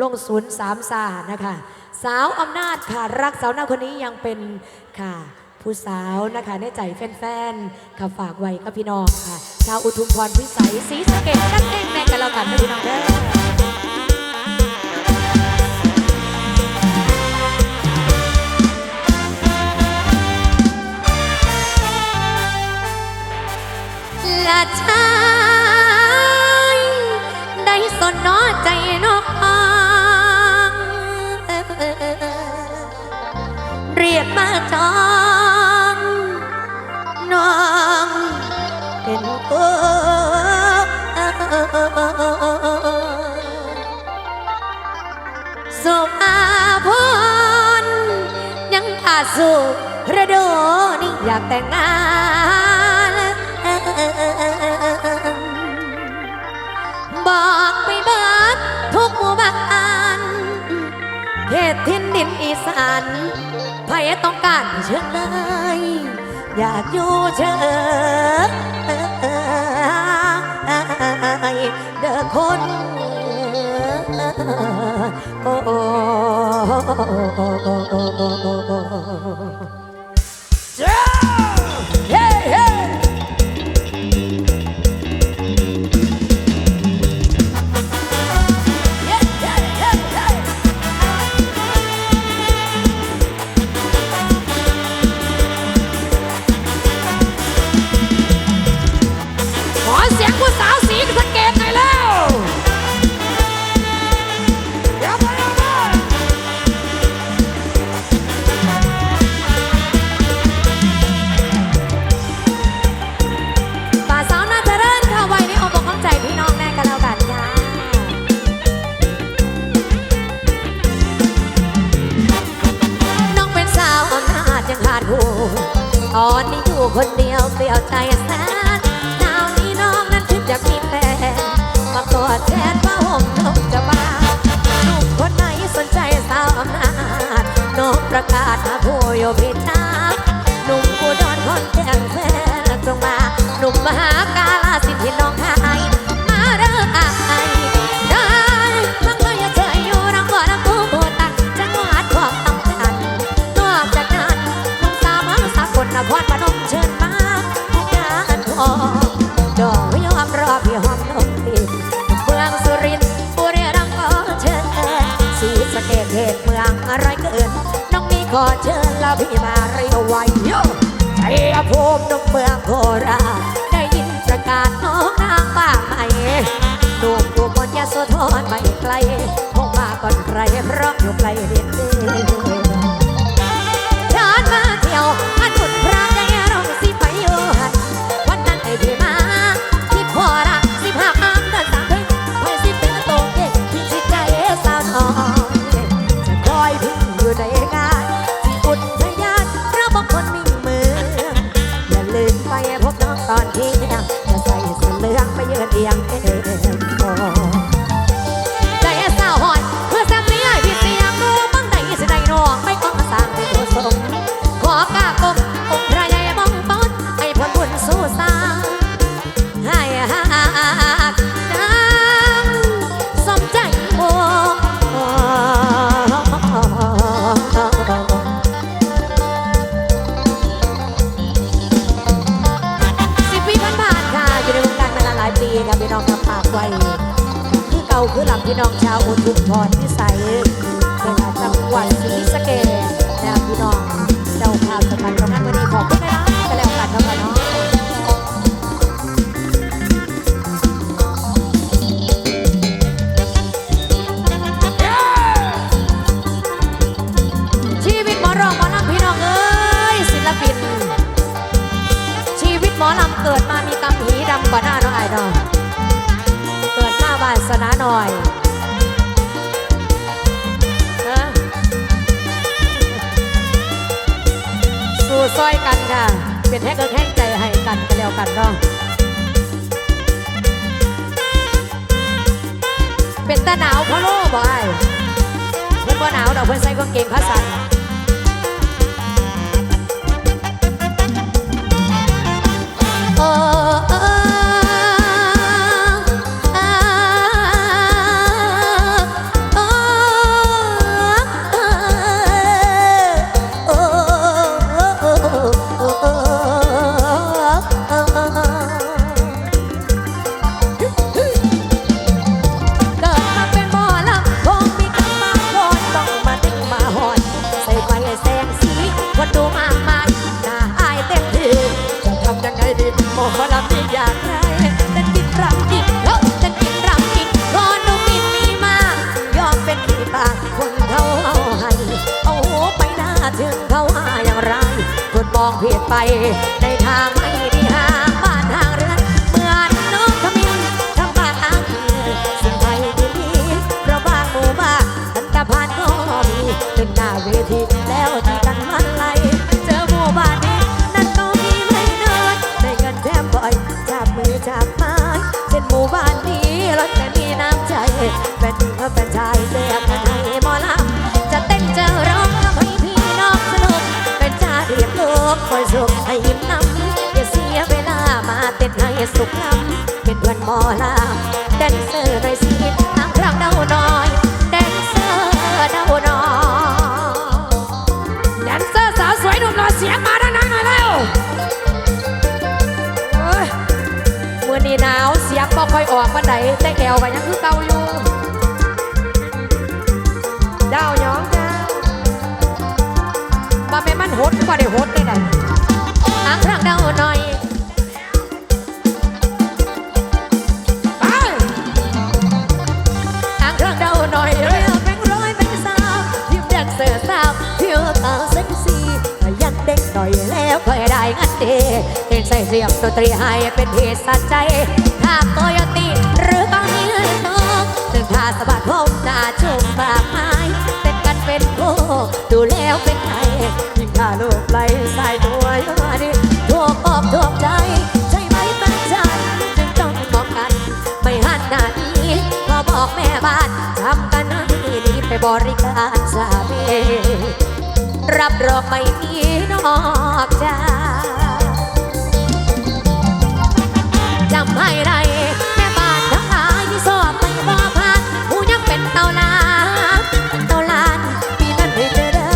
ลงศูนย์สามสานะคะ สาวอำนาจค่ะ รักสาวหน้าคนนี้ยังเป็นค่ะ ผู้สาวนะคะในใจแฟนๆค่ะฝากไว้กับพี่น้องค่ะ ชาวอุทุมพรพิสัยศรีสะเกดนั่นเองแม่กันแล้วกันพี่น้องเด้อละชายได้สนนอใจ มาจองน้องเป็นผู้สุอาพรยังขาดสู่ระดูนี่อยากแต่งงานบอกไปเบิดทุกหมู่บ้านเขตทินดินอีสาน ใครต้องการเชิญเลย อยากอยู่เชิญเด้อคนโอ้ ผู้ พี่มาเรียวไว้โยชัยภูมิน้องเมืองโคราชได้ยินประกาศน้องนางบ้างไหมหนุ่มตัวบนยาโสธรไม่ไกลคงมาก่อนใครเพราะอยู่ไกลเด็ดเดียวฉันมาเที่ยว ตอนเที่ยงจะใส่เสื้อเหลืองไปยืนเอียง เกิดมามีกำหีดำกว่าหน้าน้องไอ้ดอกเกิดมาบ้านสนาหน่อยฮะสู้ซอยกันค่ะ เป็นแท็กเกอร์แข่งใจให้กันกันแล้วกันเนาะเป็นตาหนาวพะโล่บ่ไอ้เพื่อนบ่หนาวดอกเพื่อนใส่กางเกงขาสั้น อ เช่นหมู่บ้านนี้รถแต่มีน้ำใจแฟนหญิงก็เป็นชายเสียกกันให้หมอลำจะเต้นจะร้องทำให้พี่น้องสนุกเป็นชาเรียบโลกคอยสุขให้ยิ้มนำอย่าเสียเวลามาเต้นให้สุขลำเป็นเพื่อนหมอลำแดนเซอร์หน่อยสิทางครั้งเดานอน บ่ค่อยออกวันไหนแต่แอวก็ยังคือเก่าอยู่เจ้าหยองเจ้าบ่แม่มันหดบ่ได้หดได้น่ะหางครั้งเดาหน่อยไปหางครั้งเดาหน่อยเรียกแบงร้อยแบงสาวพิมพ์แดนเซอสาวเที่ยวตาเซ็กซี่ถ้ายังเด็กหน่อยแล้วค่อยได้งันเด เต้นใส่เสียงดนตรีให้เป็นเหตุสัจใจถ้าโตโยตีหรือต้องมีเงินทองถึงถ้าสะบัดผมหน้าชุ่มมากมายเต้นกันเป็นคู่ดูแล้วเป็นไงยิ่งถ้าลูกไหลสายตัวยมาดิทั่วปอกทั่วใจใช่ไหมแฟนฉันจึงต้องมองกัน ไม่หันหน้าหนี้พอบอกแม่บ้านทำกันให้ดีไปบริการสามีรับรองไม่มีนอกใจ ได้แม่บ้านทั้งหลายที่สอบไม่บ่ผ่านผู้ยังเป็นเต่าลานเต่าลานปีนั้นให้เจอเด้อ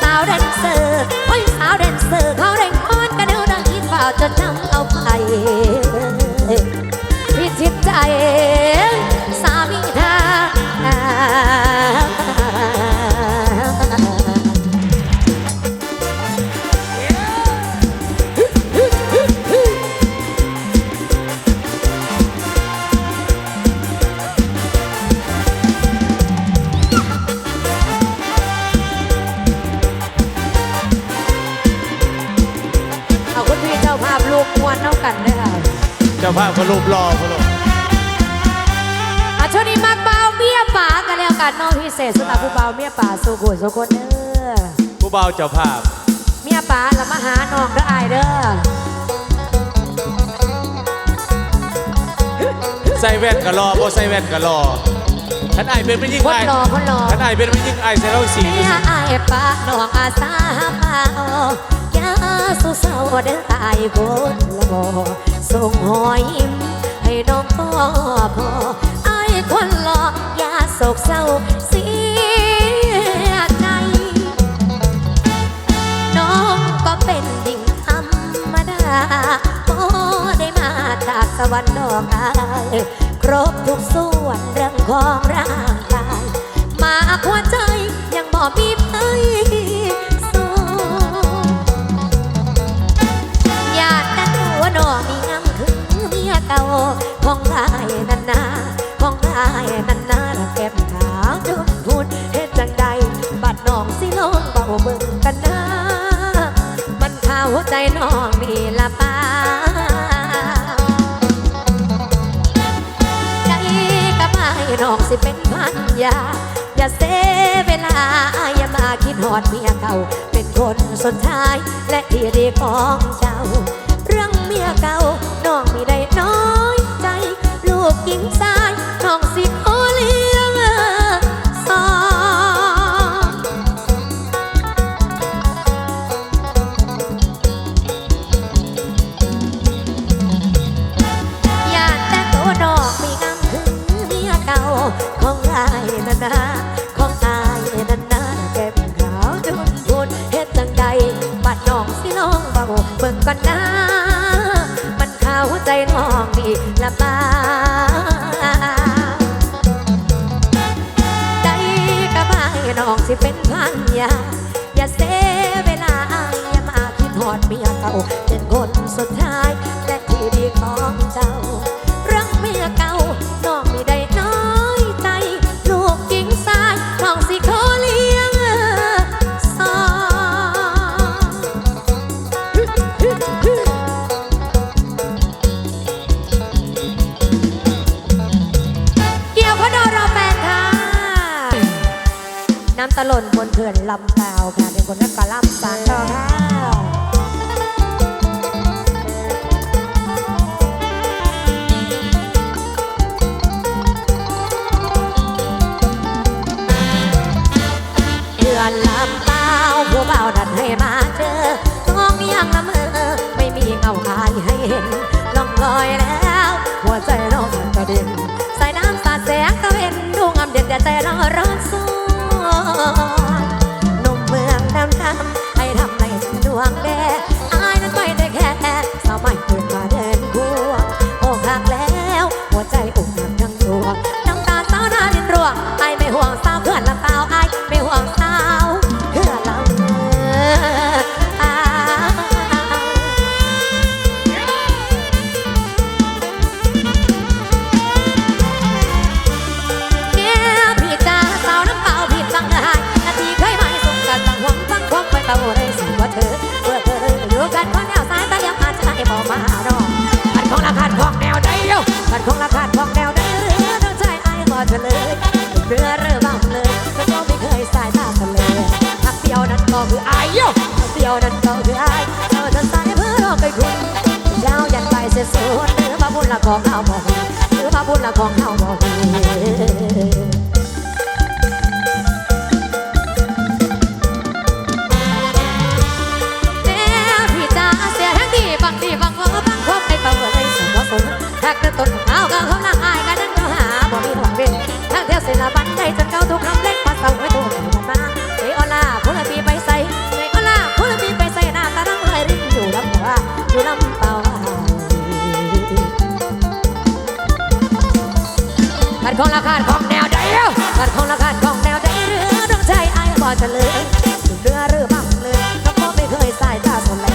สาวแดนเซอร์โอ้ยสาวแดนเซอร์เขาเร่งคอนกันเด้อดังที่ฝ่าจนนำเอาไป เบาวเจ้าภาพ เมียป่าละมาหาน้องเด้ออายเด้อใส่แว่นก็รอบ่ใส่แว่นก็รอท่านไอายเป็นไม่ยิ่งคนไอายรอคนรอท่านไอายเป็นไม่ยิ่งไอายใส่เราสี เมียอายป่าน้องอาสาเป่าอย่าสู้เศร้าเด้ออายคนรอส่งหอยยิ้มให้น้องก็พออายคนรออย่าโศกเศร้าเสีย สวรรค์ดอกอายครบทุกส่วนเรื่องของร่างกายมาหัวใจยังบอกมีไผสู้อยากดังหัวน้องมีงามคือเมียเก่าของลายนันนาของลายนันนาและแก้มขาวจนพูดเฮ็ดจังใดบัดน้องสิลงเบาเบิ่งกันนะมันข่าวหัวใจน้อง สิเป็นพันยา อย่าเสียเวลา อย่ามาคิดหอดเมียเก่า เป็นคนสุดท้าย และที่ดีของเจ้า เรื่องเมียเก่าน้องมีได้น้อยใจ ลูกหญิงชายน้องสิขอ ก่อนนะมันเข้าใจน้อง ผู้เบาดันให้มาเจอต้องยังละเมอไม่มีเงาอายให้เห็นลองลอยแล้ว หัวใจน้องกระเด็นใส่น้ำสาดแสงตะเวนดวงอำเด็ดแต่ใจเราร้อนสู ยันไปเสียสูญหรือาบุญละของเอาบอกหรือมาบุญละของเอาบอกแม่พี่จ้าเสียทั้งดีบางดีบางว่าบางคบในเป่าเลยสมว่าสนถ้าเกิดต้นเอาก็เขาละอายกันนั่นก็หาบ่มีหวังเป็นทางเที่ยวศิลปันได้จนเก่าทุกคำเล็กมา ขาดของแนวใดเอ้าขัดของละขาดของแนวใดเรือต้องใจไอ้บ่เฉลยเรือเรือบังเลยก็เพราะไม่เคยสายตาสนเลย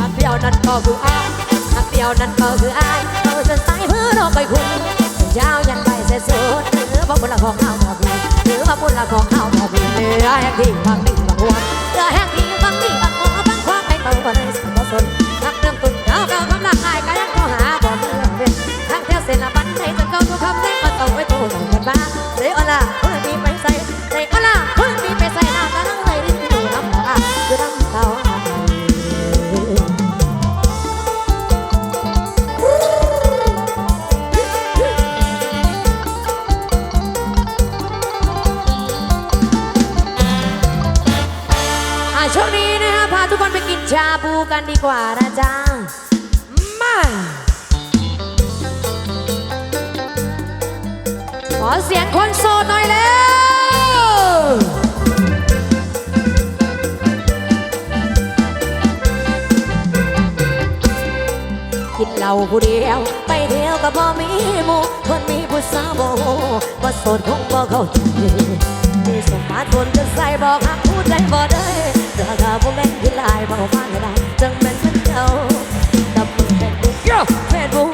หักเดียวนั้นก็คืออายหักเดียวนั้นก็คืออายเราจะสายเพื่อเราไปคุณยาวยันไปเสียสุดหรือว่าบุญละของเอาบ่บีหรือว่าบุญละของเอาบ่บีเรือแห่งที่บางดีบางหัวเรือแห่งที่บางดีบางหัวบางความไปเป่าบ่ได้สมบ่สนหักเริ่ม มาต้องกันบ้าเรออล่ะคนมีไปใส่เรออล่ะคนมีไปใส่หน้าตาลังเลยริมอยู่ลำบากคือลำตาอะช่วงนี้นะฮะพาทุกคนไปกินชาบูกันดีกว่านะจ๊ะมา ขอเสียงคนโสดหน่อยแล้วกินเหล้าผู้เดียว ไปเที่ยวกับพ่อมีหมูคนมีผู้สาวโมโหว่าโสดคงบ่เข้าใจมีสมมาตรคนจะใส่บอกหักพูดใจบ่ได้ราคาบ่แม่นที่ลายบ่มาก็ได้จังแม่นมันเก่าดับมือแห่งบุ๊กเฟซบุ๊ก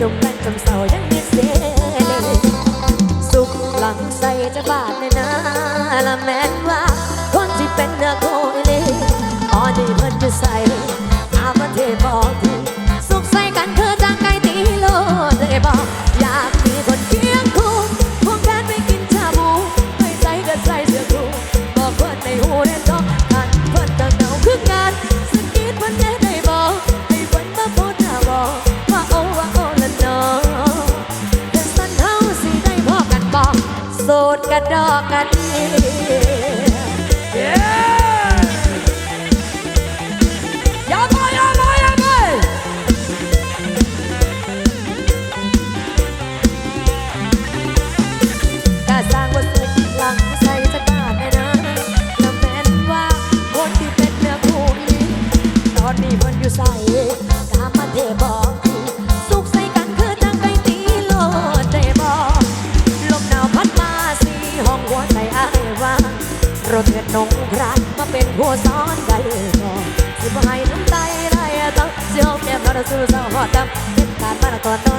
จมแม่นจมเศร้ายังมีเสียเลยสุขหลังใส่จะบาดในนาละแม่นว่า คนที่เป็นเนื้อค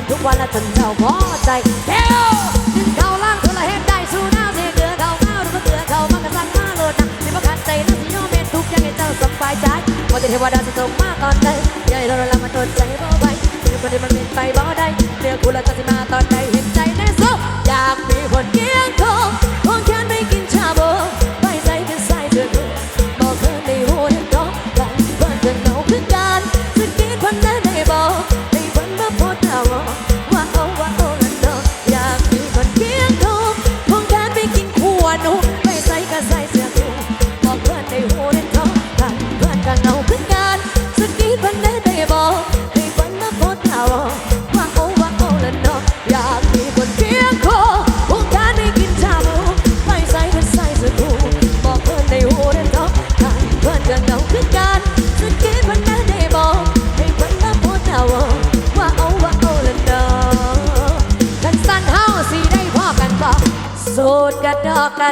ทุกวันและจนเจ้าพอใจเฮ้ยดึงเขาล่างเธอละเห็งได้สู้หน้าเทเกลือเขาหน้าหรู้ว่าเกลือเขามากระสันหน้าโลดนะที่ประกันใจนะสีน้องเมนทุกอย่างให้เจ้าสบายใจพอจะเทวดาจะส่งมากตอนใดอย่าให้เราละมานนใจบ่ไปเป็คนที่มันเป็นไปบ่ได้เรื่องกูและจะมาตอนใดเห็นใจแน่สุดอยากมีคนเคียงทอง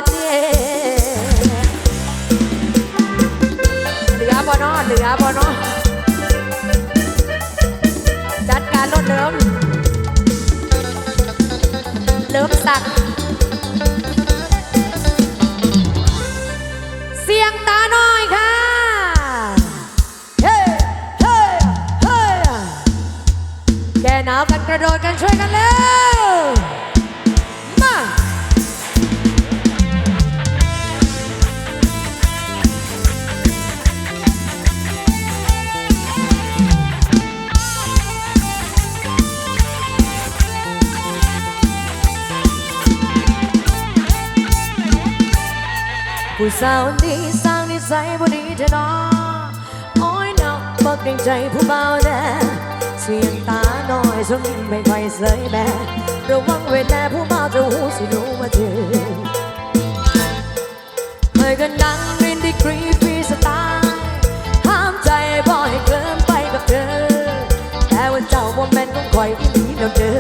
เดเหลือบ่นอเหลือบ่นอจัดการรถเดิมเลิมสัก เสียงตาน้อยค่ะเฮ้เฮ้เฮ้แกหนาวกันกระโดดกันช่วยกันเลย สาวนี้สร้างนิสัยบ่ดีเธอเนาะโอ้ยเนาะบกเกรงใจผู้เบาแน่เสียงตาน้อยชมไม่ค่อยเสยแม่ระวังเวลาผู้เบาจะหูสิรู้ว่าเธอเคยกันั่งเรีนดีกรีฟรีสไตล์ห้ามใจบ่อยเคลิ้มไปกับเธอแต่ว่าเจ้าบ่แม่นของคอยอีหลีแล้วเจอ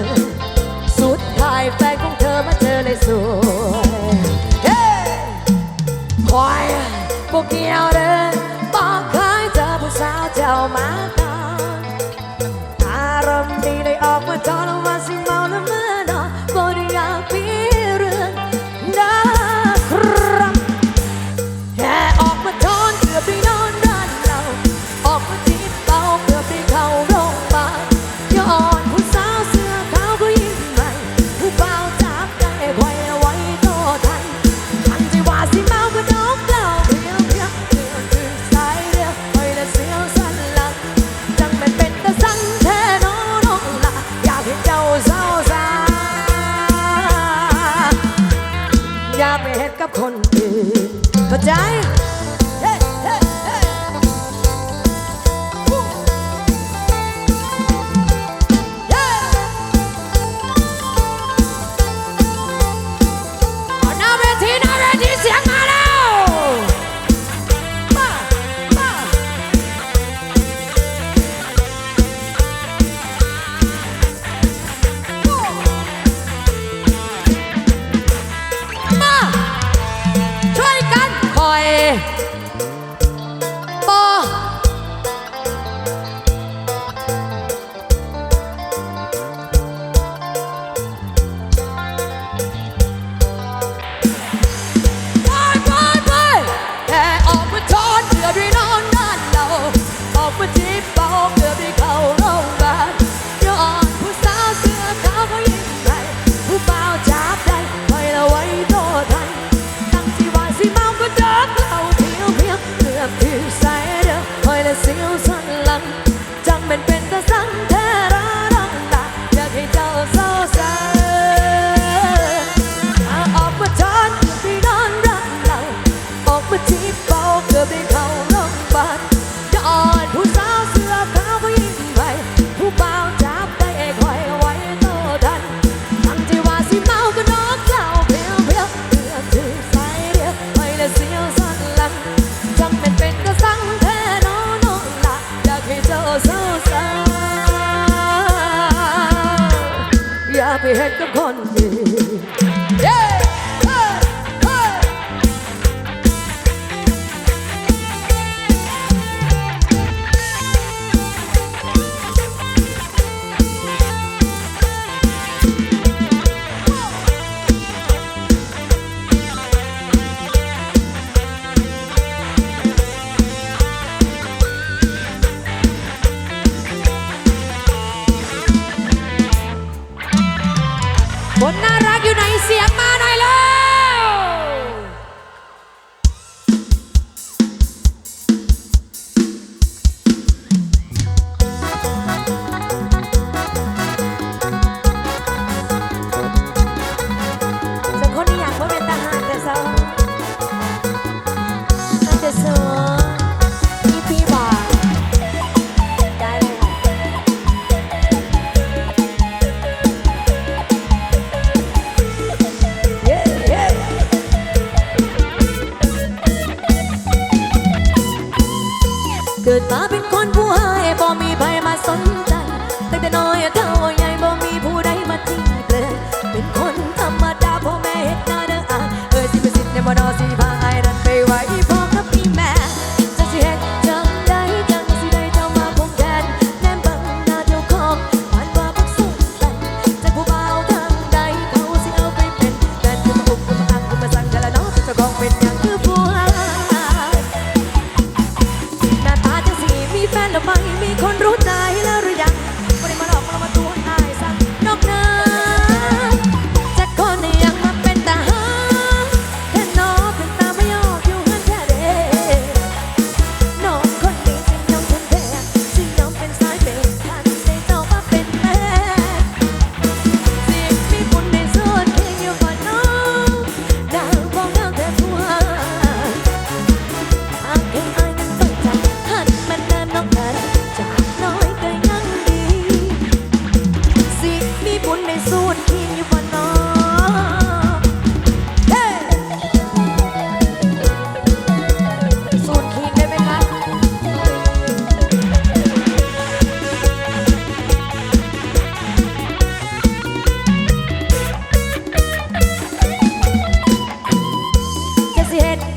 Die.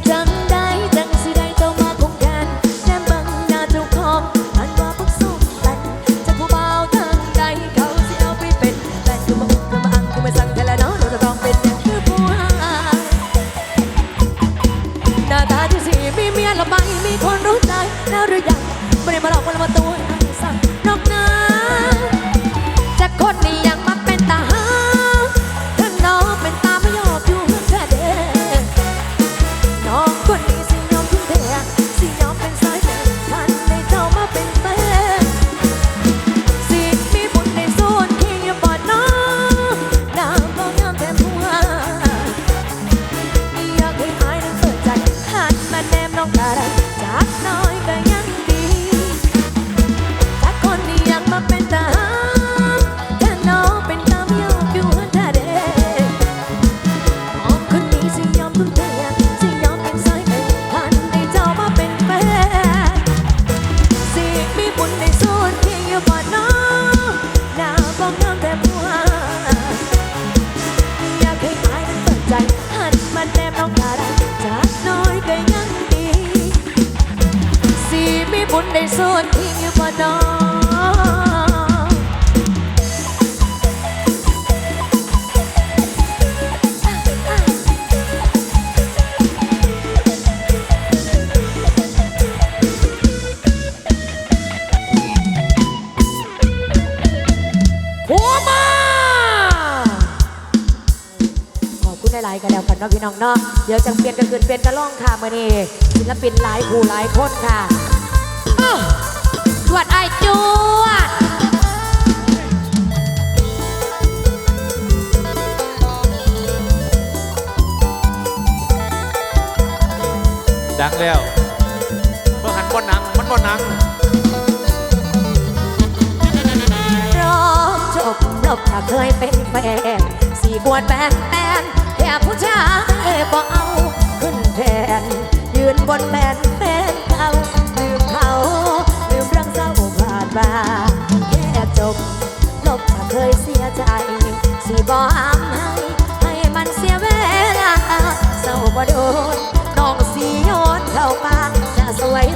get. หลายๆกันแล้วพันเนอะพี่น้องเนาะเดี๋ยวจะเปลี่ยนกันเกินเปลี่ยนกันล่องค่ะมื่อนี้ศิลปินหลายผู้หลายคนค่ะจวดไอจวดดังแล้วเมื่อหันบนหนังมันบนหนังพร้อมจบลบถ้าเคยเป็นแฟนสี่บวชแบนแบน แต่ผู้ชายบ่เอา ขึ้นแทน ยืนบนแมนแฟนเขาลืมเขาลืมเรังเศร้าผ่านมาแค่จบลบถ้เคยเสียใจสีบ่ห้ามให้ ให้มันเสียเวลาเศร้าบ่โดนน้องสีโยนเข้าปากจะสวย